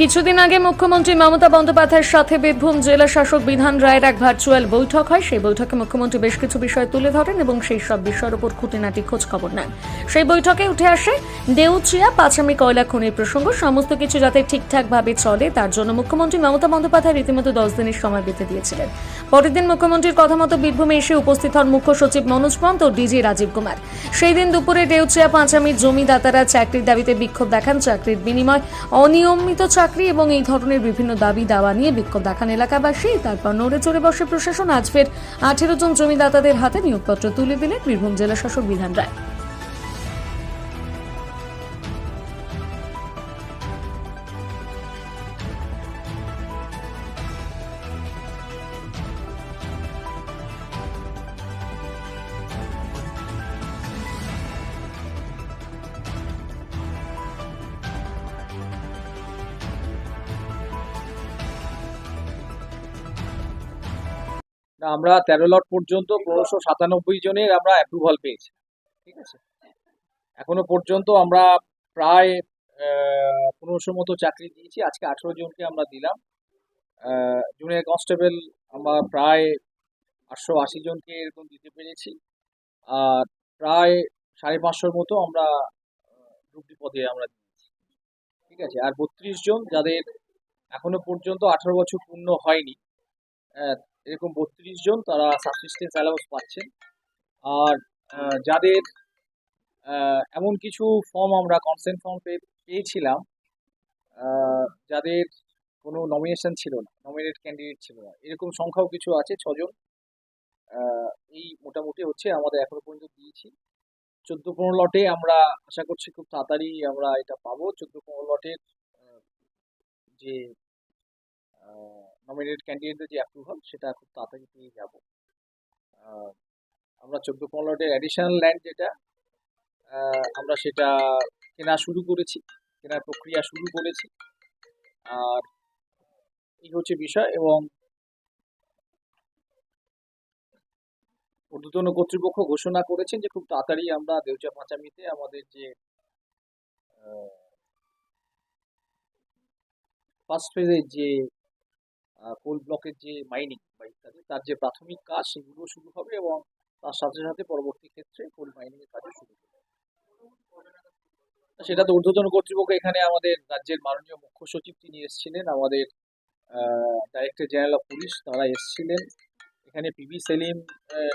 কিছুদিন আগে মুখ্যমন্ত্রী মমতা বন্দ্যোপাধ্যায়ের সাথে বীরভূম জেলা শাসক বিধান রায়ের এক ভার্চুয়াল বৈঠক হয়। সেই বৈঠকে মুখ্যমন্ত্রী বেশ কিছু বিষয় তুলে ধরেন এবং সেই সব বিষয়ের উপর খুঁটিনাটি খোঁজ খবর নেন। সেই বৈঠকে উঠে আসে দেউচিয়া, পাচামি, কয়লা, খনির প্রসঙ্গ, সমস্ত কিছু যাতে ঠিকঠাকভাবে চলে, তার জন্য মুখ্যমন্ত্রী মমতা বন্দ্যোপাধ্যায় রীতিমতো দশ দিনের সময় বেঁধে দিয়েছিলেন। পরের দিন মুখ্যমন্ত্রীর কথা মতো বীরভূমে এসে উপস্থিত হন মুখ্য সচিব মনোজ পন্ত ও ডিজি রাজীব কুমার। সেই দিন দুপুরে দেউচিয়া পাঁচামির জমিদাতারা চাকরির দাবিতে বিক্ষোভ দেখান। চাকরির বিনিময় অনিয়মিত চাকরি এবং এই ধরনের বিভিন্ন দাবি দাওয়া নিয়ে বিক্ষোভ দেখান এলাকাবাসী। তারপর নড়ে চড়ে বসে প্রশাসন। আজ ফের আঠেরো জন জমিদাতাদের হাতে নিয়োগপত্র তুলে দিলেন বীরভূম জেলা শাসক বিধান রায়। আমরা তেরো লট পর্যন্ত পনেরোশো সাতানব্বই জনের আমরা অ্যাপ্রুভাল পেয়েছি। ঠিক আছে? এখনও পর্যন্ত আমরা প্রায় পনেরোশো মতো চাকরি দিয়েছি। আজকে আঠেরো জনকে আমরা দিলাম। জুনিয়র কনস্টেবল আমরা প্রায় আটশো আশি জনকে এরকম দিতে পেরেছি। আর প্রায় সাড়ে পাঁচশোর মতো আমরা গ্রুপ পদে আমরা দিয়েছি। ঠিক আছে? আর বত্রিশ জন যাদের এখনও পর্যন্ত আঠারো বছর পূর্ণ হয়নি এরকম বত্রিশ জন তারা সাবসিস্টেন্স অ্যালাউন্স পাচ্ছেন। আর যাদের এমন কিছু ফর্ম আমরা কনসেন্ট ফর্ম পেয়েছিলাম যাদের কোনো নমিনেশন ছিল না নমিনেট ক্যান্ডিডেট ছিল না। এরকম সংখ্যাও কিছু আছে, ছজন। এই মোটামুটি হচ্ছে আমাদের এখনও পর্যন্ত দিয়েছি। চোদ্দ পনেরো লটে আমরা আশা করছি খুব তাড়াতাড়ি আমরা এটা পাবো। চোদ্দ পনেরো লটের যে নমিনেটেড ক্যান্ডিডেটদের যে অ্যাপ্রুভাল সেটা খুব তাড়াতাড়ি পেয়ে যাব। আমরা চোদ্দ পনেরোটের অ্যাডিশনাল ল্যান্ড যেটা আমরা সেটা কেনা শুরু করেছি, কেনার প্রক্রিয়া শুরু করেছি। আর এই হচ্ছে বিষয় এবং ঊর্ধ্বতন কর্তৃপক্ষ ঘোষণা করেছেন যে খুব তাড়াতাড়ি আমরা দেউচা পাঁচামিতে আমাদের যে ফার্স্ট ফেজের যে কোল ব্লকের যে মাইনিং বা ইত্যাদি, তার যে প্রাথমিক কাজ সেগুলো শুরু হবে এবং তার সাথে সাথে পরবর্তী ক্ষেত্রে কোল মাইনিং এর কাজও শুরু হবে। সেটা তো ঊর্ধ্বতন কর্তৃপক্ষ এখানে আমাদের রাজ্যের মাননীয় মুখ্য সচিব তিনি এসেছিলেন, আমাদের ডাইরেক্টর জেনারেল অফ পুলিশ তারা এসেছিলেন। এখানে পিবি সেলিম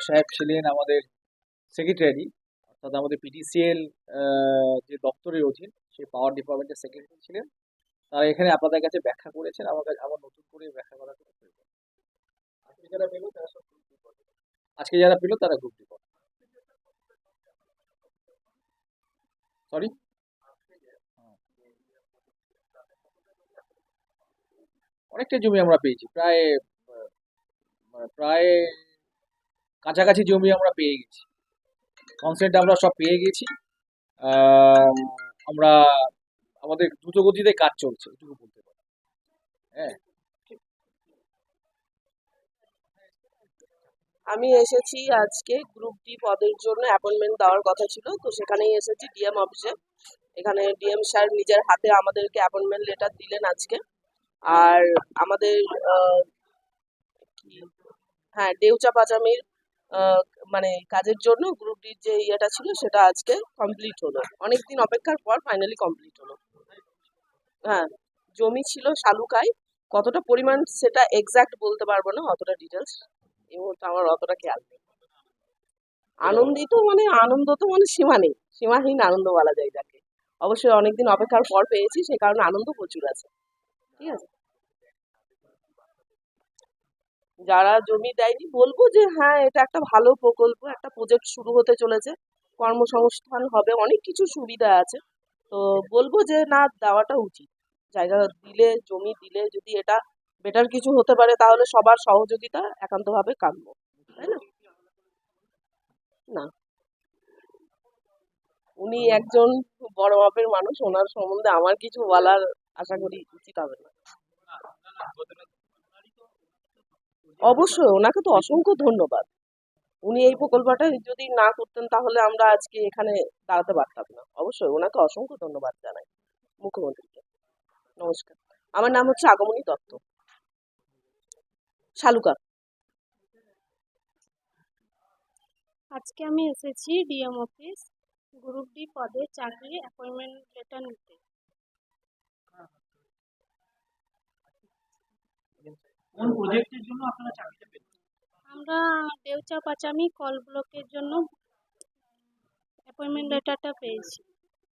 সাহেব ছিলেন আমাদের সেক্রেটারি অর্থাৎ আমাদের পিডিসিএল যে দপ্তরের অধীন সেই পাওয়ার ডিপার্টমেন্টের সেক্রেটারি ছিলেন। তারা এখানে আপনাদের কাছে ব্যাখ্যা করেছেন, আমার কাছে আবার নতুন আজকে যারা পেল, তারা গ্রুপ ডি করে। আজকে যারা পেল, তারা গ্রুপ ডি করে সরি অনেকটা জমি আমরা পেয়েছি, প্রায় মানে প্রায় কাছাকাছি জমি আমরা পেয়ে গেছি। কনসেন্ট আমরা সব পেয়ে গেছি। আমরা, আমাদের দ্রুত গতিতে কাজ চলছে, এটুকু বলতে পারি। হ্যাঁ? আমি এসেছি আজকে গ্রুপ ডি পদের জন্য অ্যাপয়েন্টমেন্ট দেওয়ার কথা ছিল। তো সেখানেই এসেছি ডিএম অফিসে এখানে ডিএম স্যার নিজের হাতে আমাদেরকে অ্যাপয়েন্টমেন্ট লেটার দিলেন আজকে। আর আমাদের হ্যাঁ ডেউচা পাচামির আহ, মানে কাজের জন্য গ্রুপ ডির যে ইয়েটা ছিল সেটা আজকে কমপ্লিট হলো। অনেকদিন অপেক্ষার পর ফাইনালি কমপ্লিট হলো। হ্যাঁ জমি ছিল শালুকায়। কতটা পরিমাণ সেটা এক্সাক্ট বলতে পারব না অতটা ডিটেলস এই মুহূর্তে আমার অতটা খেয়াল নেই। আনন্দিত মানে আনন্দ তো মানে সীমা নেই। সীমাহীন আনন্দ বলা যায় যাকে। অবশ্যই অনেকদিন অপেক্ষার পর পেয়েছি সেই কারণে আনন্দ প্রচুর আছে। ঠিক আছে? যারা জমি দেয়নি বলব যে হ্যাঁ এটা একটা ভালো প্রকল্প একটা প্রজেক্ট শুরু হতে চলেছে। কর্মসংস্থান হবে অনেক কিছু সুবিধা আছে। তো বলব যে না দেওয়াটা উচিত। জায়গা দিলে জমি দিলে যদি এটা বেটার কিছু হতে পারে তাহলে সবার সহযোগিতা একান্তভাবে কাম্য তাই না? না। উনি একজন বড় মাপের মানুষ ওনার সম্বন্ধে আমার কিছু বলার আশা করি উচিত হবে না। অবশ্যই ওনাকে তো অসংখ্য ধন্যবাদ। উনি এই প্রকল্পটা যদি না করতেন তাহলে আমরা আজকে এখানে দাঁড়াতে পারতাম না। অবশ্যই ওনাকে অসংখ্য ধন্যবাদ জানাই মুখ্যমন্ত্রীকে। নমস্কার। আমার নাম হচ্ছে আগমনী দত্ত। শালুকা। আজকে আমি এসেছি ডিএম অফিস গ্রুপ ডি পদে চাকরি অ্যাপয়েন্টমেন্ট লেটার নিতে। কোন প্রজেক্টের জন্য আপনারা চাকরিটা পেলেন? আমরা দেউচা পাচামি কল ব্লকের জন্য অ্যাপয়েন্টমেন্ট লেটারটা পেয়েছি।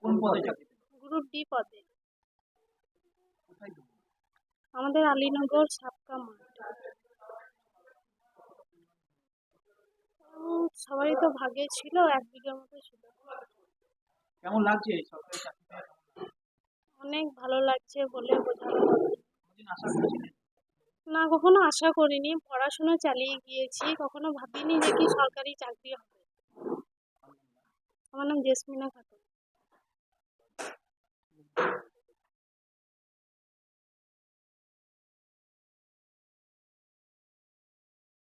কোন পদে চাকরি গ্রুপ ডি পদে। কোথায় আমাদের আলীনগর সাবকা সবারই তো ভাগে ছিল এক বিঘের মতো ছিল। কেমন লাগছে সরকারি চাকরিটা অনেক ভালো লাগছে বলে বোঝানো। না কখনো আশা করিনি। পড়াশোনা চালিয়ে গিয়েছি কখনো ভাবিনি যে কি সরকারি চাকরি হবে। আমার নাম জেসমিনা খাতুন।